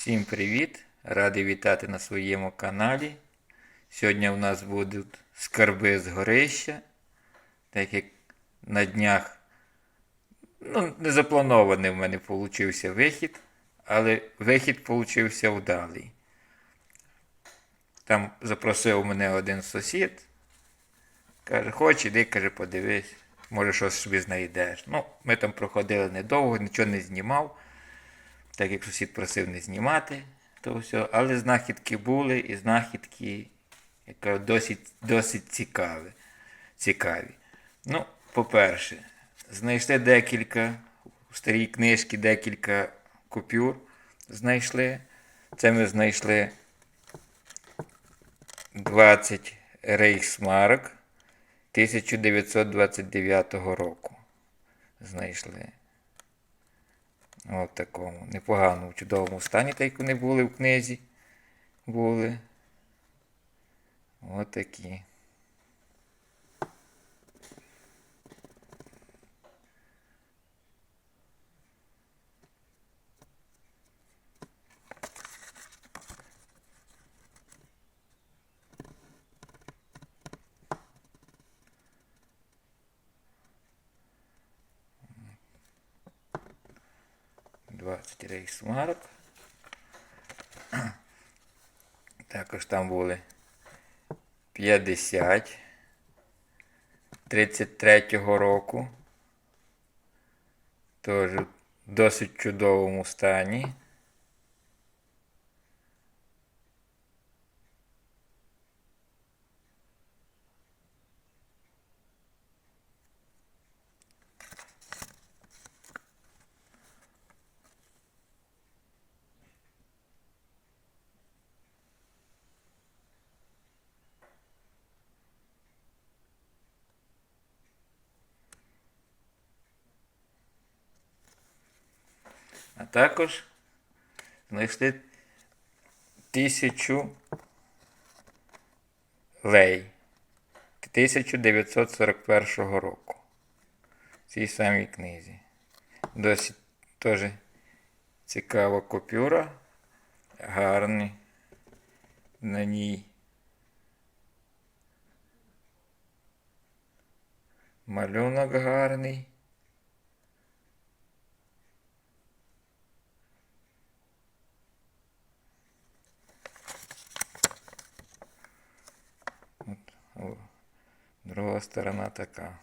Всім привіт! Радий вітати на своєму каналі. Сьогодні у нас будуть скарби з горища, так як на днях ну, не запланований в мене получився вихід, але вихід получився вдалий. Там запросив мене один сусід. Каже, хоч іди, каже, подивись, може щось собі знайдеш. Ну, ми там проходили недовго, нічого не знімав так як сусід просив не знімати, то все. Але знахідки були і знахідки яка досить, досить цікаві. цікаві. Ну, по-перше, знайшли декілька у старій книжці декілька купюр. Знайшли. Це ми знайшли 20 рейхсмарок 1929 року. Знайшли. От такому непоганому, чудовому стані, так як вони були в книзі. Були. От. Двадцять рейхсмарок. Також там були 50 33-го року. Теж в досить чудовому стані. А також знайшли тисячу лей 1941 року. В цій самій книзі. Досить теж цікава купюра. Гарний на ній. Малюнок гарний. От, о, друга сторона така.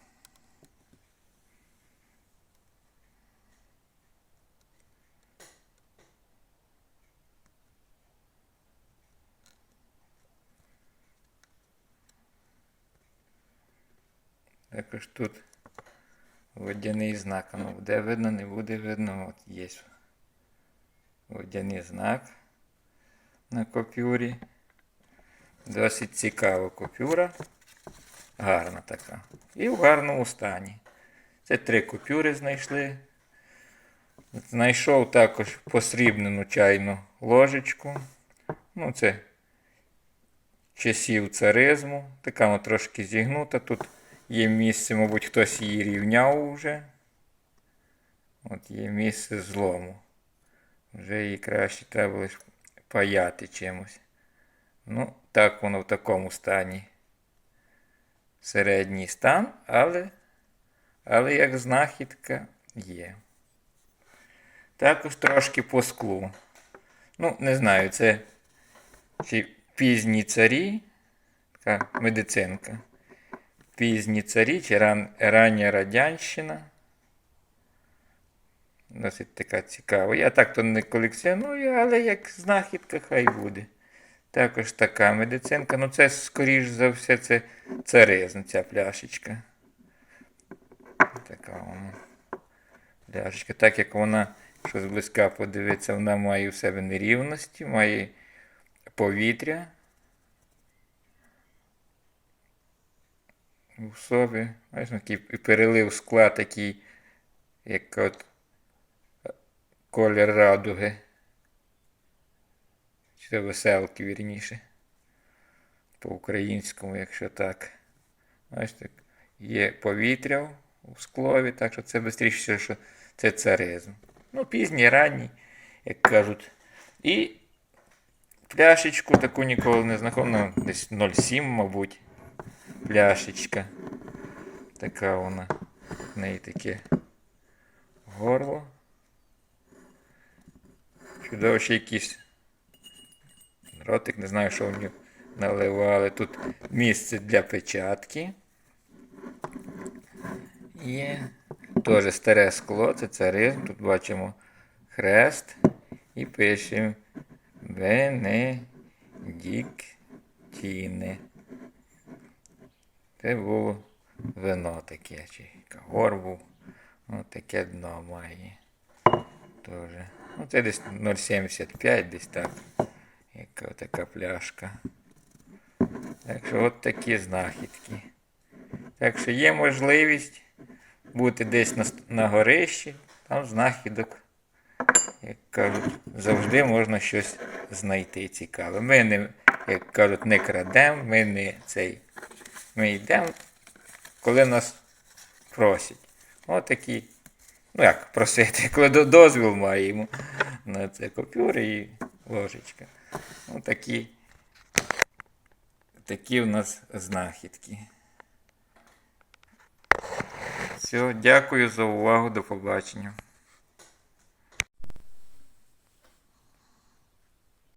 Також тут водяний знак. Ну, буде видно, не буде видно. От є водяний знак на купюрі. Досить цікава купюра. Гарна така. І в гарному стані. Це три купюри знайшли. Знайшов також посрібнену чайну ложечку. Ну, це часів царизму. Така вона трошки зігнута. Тут є місце, мабуть, хтось її рівняв вже. От є місце злому. Вже її краще треба паяти чимось. Ну, так воно в такому стані. Середній стан, але, але як знахідка є. Також трошки по склу. Ну, не знаю, це чи пізні царі, така медицинка. Пізні царі чи ран, рання радянщина. Досить така цікава. Я так то не колекціоную, але як знахідка хай буде. Також така медицинка. Ну, це, скоріш за все, це царизм, ця пляшечка. Така вона. Пляшечка. Так як вона, що зблизька подивитися, вона має в себе нерівності, має повітря. У собі. Бачиш, такий перелив скла такий, як от колір радуги. Чи веселки, вірніше. По-українському, якщо так. Бачите, є повітря у склові, так що це швидше, що це царизм. Ну, пізній, ранній, як кажуть, І пляшечку таку ніколи не знаходив. Ну, десь 0,7, мабуть. Пляшечка. Така вона. В неї таке горло. Чудово, ще якийсь ротик, не знаю, що в нього наливали. Тут місце для печатки. Є. Теж старе скло, це царизм. Тут бачимо хрест і пишемо Бенедіктіни. Це було вино таке, чи кагор був. Ось таке дно має. Тоже. Ну, це десь 0,75, десь так. Яка така пляшка. Так що от такі знахідки. Так що є можливість бути десь на, на горищі, там знахідок, як кажуть, завжди можна щось знайти цікаве. Ми не, як кажуть, не крадемо, ми не цей. Ми йдемо, коли нас просять. Отакі. Ну як просити, коли дозвіл маємо на це купюри і ложечка. Отакі. Такі в нас знахідки. Все, дякую за увагу, до побачення.